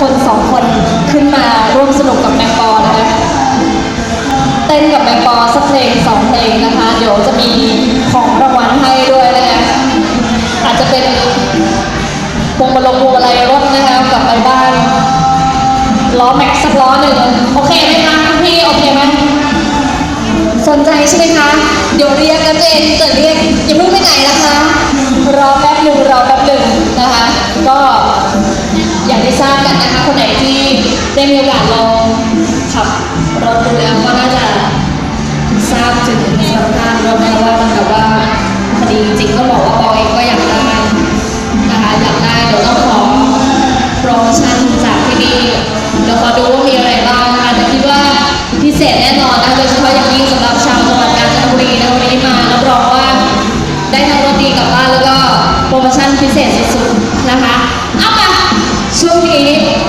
คนสองคนขึ้นมาร่วมสนุกกับแมงปอนะคะเต้นกับแมงปอสักเพลงสองเพลงนะคะ เดี๋ยวจะมีของรางวัลให้ด้วยนะคะอาจจะเป็นวงมาลงพวงมาลัยรถนะคะกลับไปบ้านล้อแม็กซ์สักล้อหนึ่งโอเคไหมคะพี่โอเคไหมสนใจใช่ไหมคะเดี๋ยวเรียกกันเองแต่เรียกอย่าเพิ่งไปไหนนะคะรอแป๊บหนึ่งรอแป๊บหนึ่งนะคะ ก็ อย่างที่ทราบกันนะคะ คนไหนที่ได้มีโอกาสลองขับรถดูแล้วก็น่าจะทราบถึงสภาพรถนะคะว่ามันแบบว่าพอดีจริงก็บอกว่าปอเองก็อยากได้นะคะอยากได้เดี๋ยวต้องขอโปรโมชั่นจากที่นี่เดี๋ยวขอดูว่ามีอะไรบ้างนะคะแต่คิดว่าพิเศษแน่นอนนะคะโดยเฉพาะอย่างยิ่งสำหรับชาวจังหวัดกาญจนบุรีนะวันนี้มารับรองว่าได้ทั้งรถดีกลับบ้านแล้วก็โปรโมชั่นพิเศษสุดๆนะคะ เอ